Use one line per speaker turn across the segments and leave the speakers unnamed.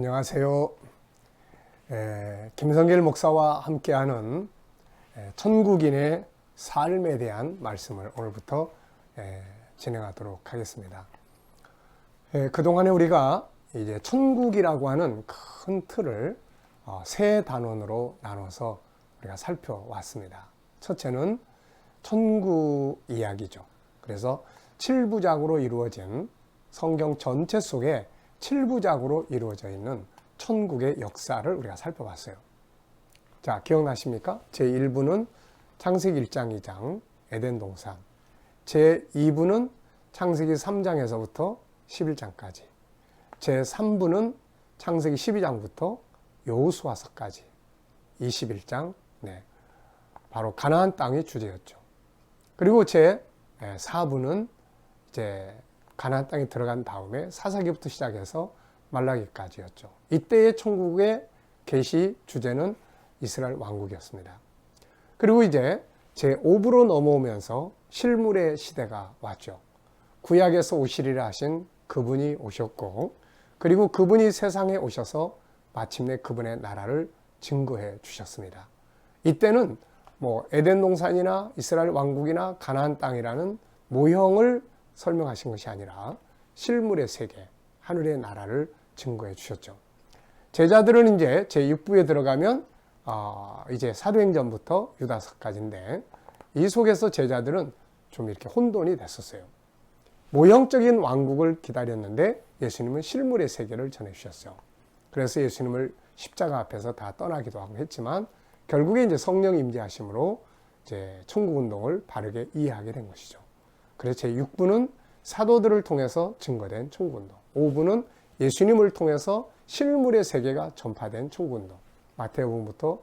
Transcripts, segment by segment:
안녕하세요. 에, 김성길 목사와 함께하는 에, 천국인의 삶에 대한 말씀을 오늘부터 에, 진행하도록 하겠습니다. 에, 그동안에 우리가 이제 천국이라고 하는 큰 틀을 어, 세 단원으로 나눠서 우리가 살펴왔습니다. 첫째는 천국 이야기죠. 그래서 7부작으로 이루어진 성경 전체 속에 7부작으로 이루어져 있는 천국의 역사를 우리가 살펴봤어요. 자, 기억나십니까? 제1부는 창세기 1장 2장 에덴 동산. 제2부는 창세기 3장에서부터 11장까지. 제3부는 창세기 12장부터 여호수아서까지 21장. 네. 바로 가나안 땅이 주제였죠. 그리고 제 4부는 이제 가나안 땅에 들어간 다음에 사사기부터 시작해서 말라기까지였죠. 이때의 천국의 계시 주제는 이스라엘 왕국이었습니다. 그리고 이제 제 5부로 넘어오면서 실물의 시대가 왔죠. 구약에서 오시리라 하신 그분이 오셨고 그리고 그분이 세상에 오셔서 마침내 그분의 나라를 증거해 주셨습니다. 이때는 뭐 에덴 동산이나 이스라엘 왕국이나 가나안 땅이라는 모형을 설명하신 것이 아니라 실물의 세계, 하늘의 나라를 증거해 주셨죠. 제자들은 이제 제6부에 들어가면 어, 이제 사도행전부터 유다서까지인데 이 속에서 제자들은 좀 이렇게 혼돈이 됐었어요. 모형적인 왕국을 기다렸는데 예수님은 실물의 세계를 전해 주셨어요. 그래서 예수님을 십자가 앞에서 다 떠나기도 하고 했지만 결국에 이제 성령 임재하심으로 이제 천국 운동을 바르게 이해하게 된 것이죠. 그래서 제6부는 사도들을 통해서 증거된 천국 운동. 5부는 예수님을 통해서 실물의 세계가 전파된 천국 운동. 마태복음부터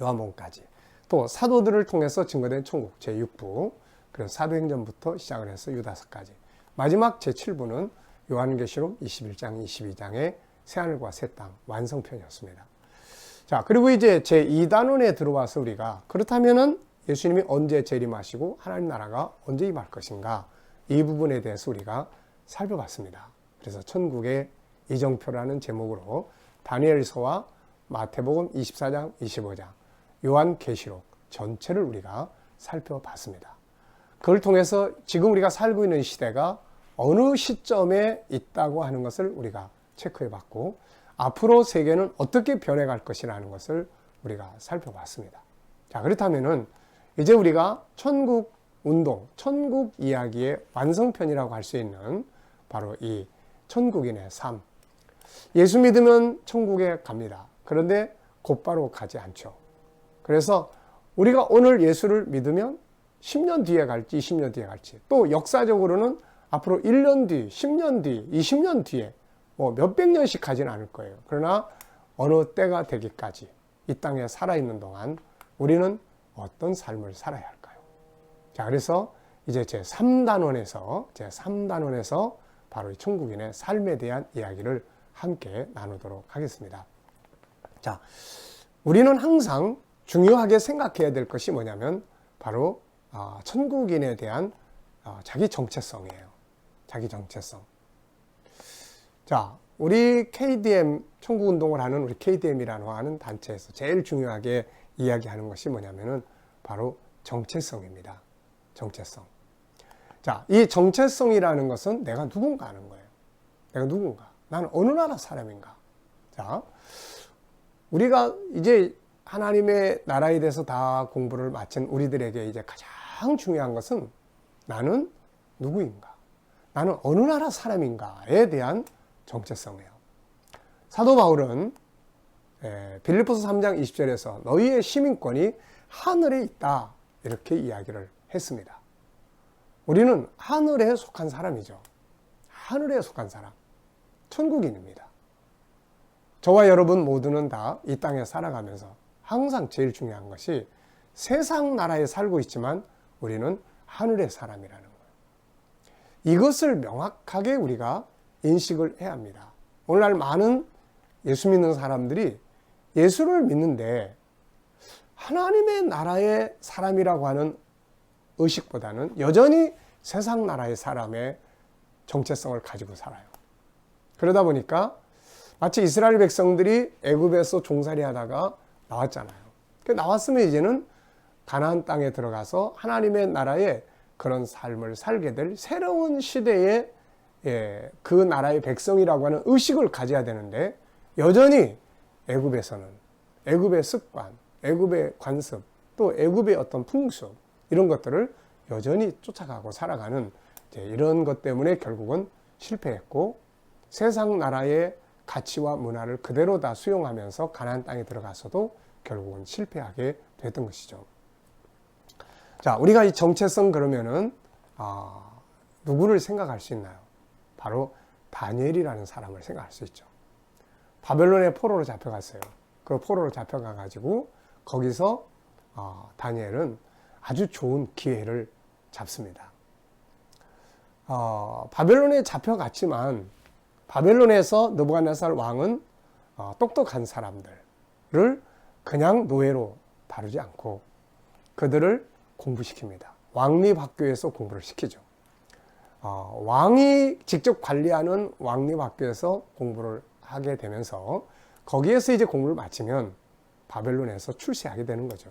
요한복음까지. 또 사도들을 통해서 증거된 천국 제6부. 그래서 사도행전부터 시작을 해서 유다서까지. 마지막 제7부는 요한계시록 21장, 22장의 새하늘과 새 땅 완성편이었습니다. 자, 그리고 이제 제2단원에 들어와서 우리가 그렇다면은 예수님이 언제 재림하시고 하나님 나라가 언제 임할 것인가 이 부분에 대해서 우리가 살펴봤습니다. 그래서 천국의 이정표라는 제목으로 다니엘서와 마태복음 24장, 25장, 요한계시록 전체를 우리가 살펴봤습니다. 그걸 통해서 지금 우리가 살고 있는 시대가 어느 시점에 있다고 하는 것을 우리가 체크해 봤고 앞으로 세계는 어떻게 변해갈 것이라는 것을 우리가 살펴봤습니다. 자, 그렇다면은 이제 우리가 천국 운동, 천국 이야기의 완성편이라고 할 수 있는 바로 이 천국인의 삶. 예수 믿으면 천국에 갑니다. 그런데 곧바로 가지 않죠. 그래서 우리가 오늘 예수를 믿으면 10년 뒤에 갈지 20년 뒤에 갈지 또 역사적으로는 앞으로 1년 뒤, 10년 뒤, 20년 뒤에 뭐 몇백 년씩 가지는 않을 거예요. 그러나 어느 때가 되기까지 이 땅에 살아있는 동안 우리는 어떤 삶을 살아야 할까요? 자, 그래서 이제 제 3단원에서, 제 3단원에서 바로 이 천국인의 삶에 대한 이야기를 함께 나누도록 하겠습니다. 자, 우리는 항상 중요하게 생각해야 될 것이 뭐냐면 바로 어, 천국인에 대한 어, 자기 정체성이에요. 자기 정체성. 자, 우리 KDM 천국운동을 하는 우리 KDM이라는 단체에서 제일 중요하게 이야기하는 것이 뭐냐면은 바로 정체성입니다. 정체성. 자, 이 정체성이라는 것은 내가 누군가 하는 거예요. 내가 누군가. 나는 어느 나라 사람인가. 자, 우리가 이제 하나님의 나라에 대해서 다 공부를 마친 우리들에게 이제 가장 중요한 것은 나는 누구인가. 나는 어느 나라 사람인가에 대한 정체성이에요. 사도 바울은 예, 빌리포스 3장 20절에서 너희의 시민권이 하늘에 있다 이렇게 이야기를 했습니다. 우리는 하늘에 속한 사람이죠. 하늘에 속한 사람. 천국인입니다. 저와 여러분 모두는 다 이 땅에 살아가면서 항상 제일 중요한 것이 세상 나라에 살고 있지만 우리는 하늘의 사람이라는 거예요. 이것을 명확하게 우리가 인식을 해야 합니다. 오늘날 많은 예수 믿는 사람들이 예수를 믿는데 하나님의 나라의 사람이라고 하는 의식보다는 여전히 세상 나라의 사람의 정체성을 가지고 살아요. 그러다 보니까 마치 이스라엘 백성들이 애굽에서 종살이 하다가 나왔잖아요. 그 나왔으면 이제는 가나안 땅에 들어가서 하나님의 나라에 그런 삶을 살게 될 새로운 시대의 예, 그 나라의 백성이라고 하는 의식을 가져야 되는데 여전히 애굽에서는 애굽의 습관, 애굽의 관습, 또 애굽의 어떤 풍습 이런 것들을 여전히 쫓아가고 살아가는 이런 것 때문에 결국은 실패했고 세상 나라의 가치와 문화를 그대로 다 수용하면서 가나안 땅에 들어가서도 결국은 실패하게 됐던 것이죠. 자, 우리가 이 정체성 그러면은 아, 누구를 생각할 수 있나요? 바로 다니엘이라는 사람을 생각할 수 있죠. 바벨론의 포로로 잡혀갔어요. 그 포로로 잡혀가 가지고 거기서 어, 다니엘은 아주 좋은 기회를 잡습니다. 어, 바벨론에 잡혀갔지만 바벨론에서 느부갓네살 왕은 어, 똑똑한 사람들을 그냥 노예로 다루지 않고 그들을 공부시킵니다. 왕립학교에서 공부를 시키죠. 어, 왕이 직접 관리하는 왕립학교에서 공부를 하게 되면서 거기에서 이제 공부를 마치면 바벨론에서 출세하게 되는 거죠.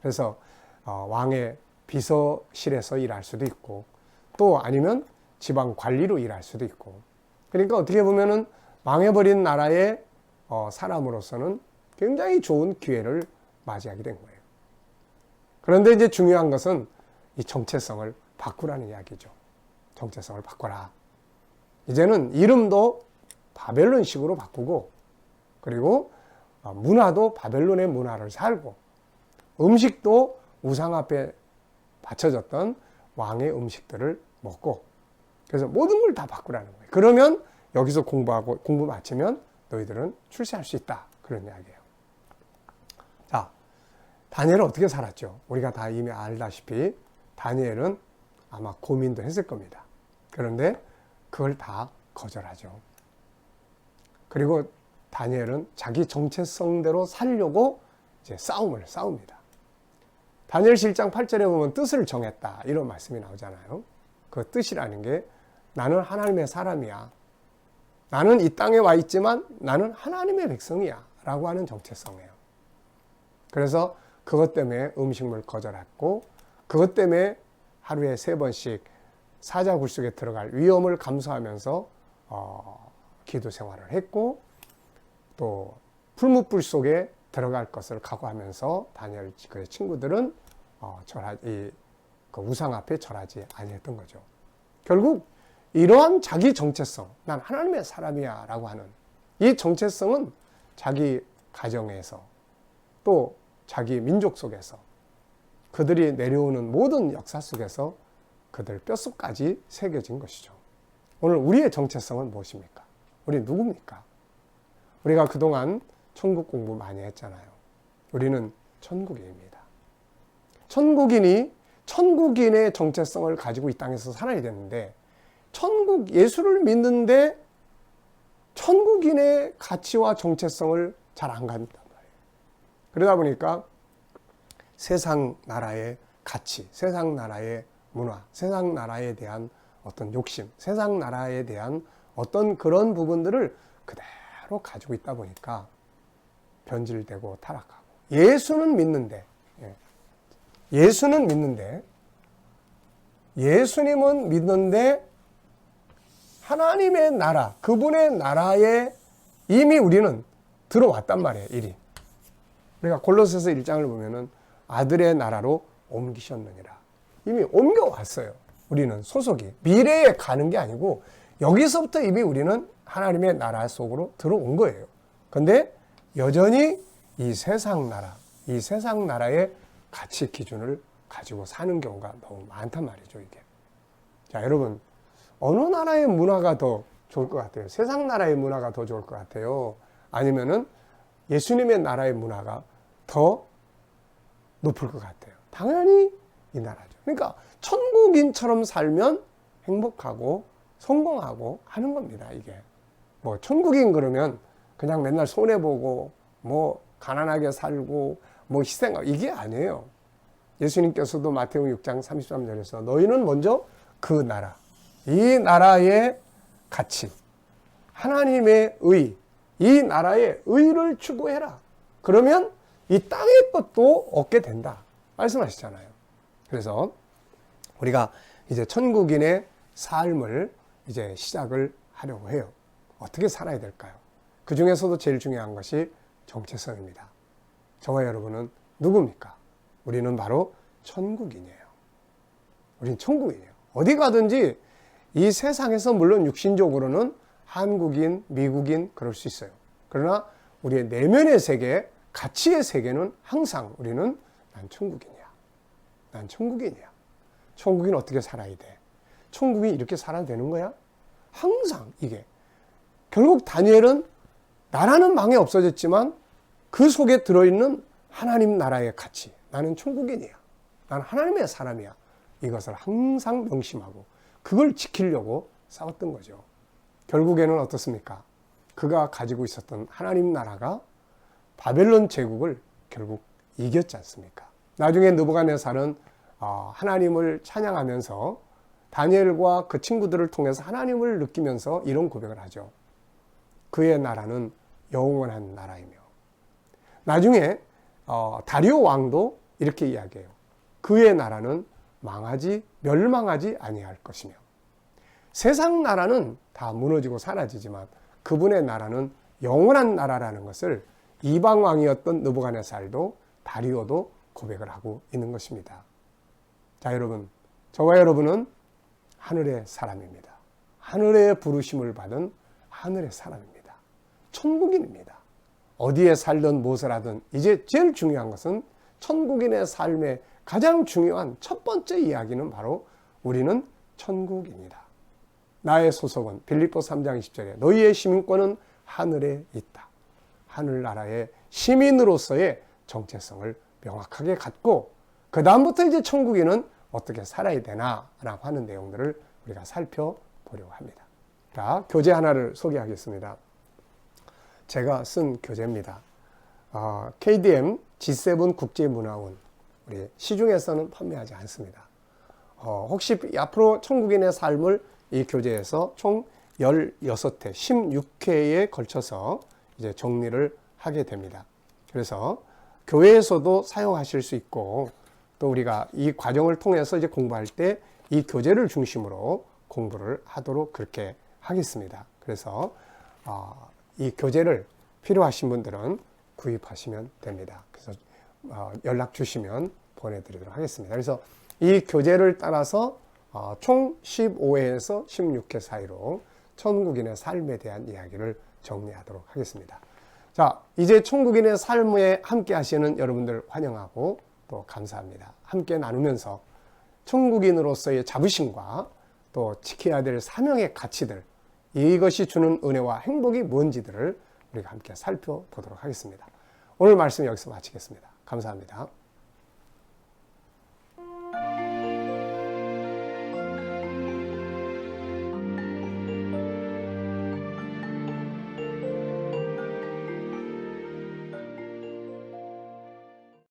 그래서 어, 왕의 비서실에서 일할 수도 있고 또 아니면 지방 관리로 일할 수도 있고 그러니까 어떻게 보면은 망해버린 나라의 어, 사람으로서는 굉장히 좋은 기회를 맞이하게 된 거예요. 그런데 이제 중요한 것은 이 정체성을 바꾸라는 이야기죠. 정체성을 바꿔라. 이제는 이름도 바벨론식으로 바꾸고 그리고 어, 문화도 바벨론의 문화를 살고 음식도 우상 앞에 바쳐졌던 왕의 음식들을 먹고 그래서 모든 걸 다 바꾸라는 거예요. 그러면 여기서 공부하고 공부 마치면 너희들은 출세할 수 있다. 그런 이야기예요. 자, 다니엘은 어떻게 살았죠? 우리가 다 이미 알다시피 다니엘은 아마 고민도 했을 겁니다. 그런데 그걸 다 거절하죠. 그리고 다니엘은 자기 정체성대로 살려고 이제 싸움을 싸웁니다. 다니엘 실장 8절에 보면 뜻을 정했다. 이런 말씀이 나오잖아요. 그 뜻이라는 게 나는 하나님의 사람이야. 나는 이 땅에 와 있지만 나는 하나님의 백성이야. 라고 하는 정체성이에요. 그래서 그것 때문에 음식물 거절했고 그것 때문에 하루에 세 번씩 사자 굴 속에 들어갈 위험을 감수하면서 어, 기도 생활을 했고 또 풀무불 속에 들어갈 것을 각오하면서 다니엘 그 친구들은 어, 절하, 이, 그 우상 앞에 절하지 아니했던 거죠. 결국 이러한 자기 정체성, 난 하나님의 사람이야 라고 하는 이 정체성은 자기 가정에서 또 자기 민족 속에서 그들이 내려오는 모든 역사 속에서 그들 뼛속까지 새겨진 것이죠. 오늘 우리의 정체성은 무엇입니까? 우리 누굽니까? 우리가 그동안 천국 공부 많이 했잖아요. 우리는 천국인입니다. 천국인이 천국인의 정체성을 가지고 이 땅에서 살아야 되는데 천국 예수를 믿는데 천국인의 가치와 정체성을 잘 안 갖는단 말이에요. 그러다 보니까 세상 나라의 가치, 세상 나라의 문화, 세상 나라에 대한 어떤 욕심, 세상 나라에 대한 어떤 그런 부분들을 그대로 가지고 있다 보니까 변질되고 타락하고 예수는 믿는데 예. 예수는 믿는데 예수님은 믿는데 하나님의 나라, 그분의 나라에 이미 우리는 들어왔단 말이에요, 일이. 우리가 골로새서 1장을 보면은 아들의 나라로 옮기셨느니라. 이미 옮겨왔어요. 우리는 소속이. 미래에 가는 게 아니고 여기서부터 이미 우리는 하나님의 나라 속으로 들어온 거예요. 근데 여전히 이 세상 나라, 이 세상 나라의 가치 기준을 가지고 사는 경우가 너무 많단 말이죠, 이게. 자, 여러분. 어느 나라의 문화가 더 좋을 것 같아요? 세상 나라의 문화가 더 좋을 것 같아요? 아니면은 예수님의 나라의 문화가 더 높을 것 같아요? 당연히 이 나라죠. 그러니까 천국인처럼 살면 행복하고 성공하고 하는 겁니다, 이게. 뭐, 천국인 그러면 그냥 맨날 손해 보고, 뭐, 가난하게 살고, 뭐, 희생하고, 이게 아니에요. 예수님께서도 마태오 6장 33절에서 너희는 먼저 그 나라, 이 나라의 가치, 하나님의 의, 이 나라의 의를 추구해라. 그러면 이 땅의 것도 얻게 된다. 말씀하시잖아요. 그래서 우리가 이제 천국인의 삶을 이제 시작을 하려고 해요. 어떻게 살아야 될까요? 그 중에서도 제일 중요한 것이 정체성입니다. 저와 여러분은 누굽니까? 우리는 바로 천국인이에요. 우린 천국인이에요. 어디 가든지 이 세상에서 물론 육신적으로는 한국인, 미국인 그럴 수 있어요. 그러나 우리의 내면의 세계, 가치의 세계는 항상 우리는 난 천국인이야. 난 천국인이야. 천국인 어떻게 살아야 돼? 천국이 이렇게 살아야 되는 거야? 항상 이게. 결국 다니엘은 나라는 망해 없어졌지만 그 속에 들어있는 하나님 나라의 가치. 나는 천국인이야. 나는 하나님의 사람이야. 이것을 항상 명심하고 그걸 지키려고 싸웠던 거죠. 결국에는 어떻습니까? 그가 가지고 있었던 하나님 나라가 바벨론 제국을 결국 이겼지 않습니까? 나중에 느부갓네살은 어, 하나님을 찬양하면서 다니엘과 그 친구들을 통해서 하나님을 느끼면서 이런 고백을 하죠. 그의 나라는 영원한 나라이며 나중에 어, 다리오 왕도 이렇게 이야기해요. 그의 나라는 망하지 멸망하지 아니할 것이며 세상 나라는 다 무너지고 사라지지만 그분의 나라는 영원한 나라라는 것을 이방 왕이었던 느부갓네살도 다리오도 고백을 하고 있는 것입니다. 자, 여러분, 저와 여러분은 하늘의 사람입니다. 하늘의 부르심을 받은 하늘의 사람입니다. 천국인입니다. 어디에 살든 무엇을 하든 이제 제일 중요한 것은 천국인의 삶의 가장 중요한 첫 번째 이야기는 바로 우리는 천국입니다. 나의 소속은 빌립보 3장 20절에 너희의 시민권은 하늘에 있다. 하늘나라의 시민으로서의 정체성을 명확하게 갖고 그 다음부터 이제 천국인은 어떻게 살아야 되나라고 하는 내용들을 우리가 살펴보려고 합니다. 자, 교재 하나를 소개하겠습니다. 제가 쓴 교재입니다. 어, KDM G7 국제문화원 우리 시중에서는 판매하지 않습니다. 어, 혹시 앞으로 천국인의 삶을 이 교재에서 총 16회, 16회에 걸쳐서 이제 정리를 하게 됩니다. 그래서 교회에서도 사용하실 수 있고 또 우리가 이 과정을 통해서 이제 공부할 때 이 교재를 중심으로 공부를 하도록 그렇게 하겠습니다. 그래서 어, 이 교재를 필요하신 분들은 구입하시면 됩니다. 그래서 어, 연락 주시면 보내드리도록 하겠습니다. 그래서 이 교재를 따라서 어, 총 15회에서 16회 사이로 천국인의 삶에 대한 이야기를 정리하도록 하겠습니다. 자, 이제 천국인의 삶에 함께 하시는 여러분들 환영하고 또 감사합니다. 함께 나누면서 천국인으로서의 자부심과 또 지켜야 될 사명의 가치들, 이것이 주는 은혜와 행복이 뭔지들을 우리가 함께 살펴보도록 하겠습니다. 오늘 말씀 여기서 마치겠습니다. 감사합니다.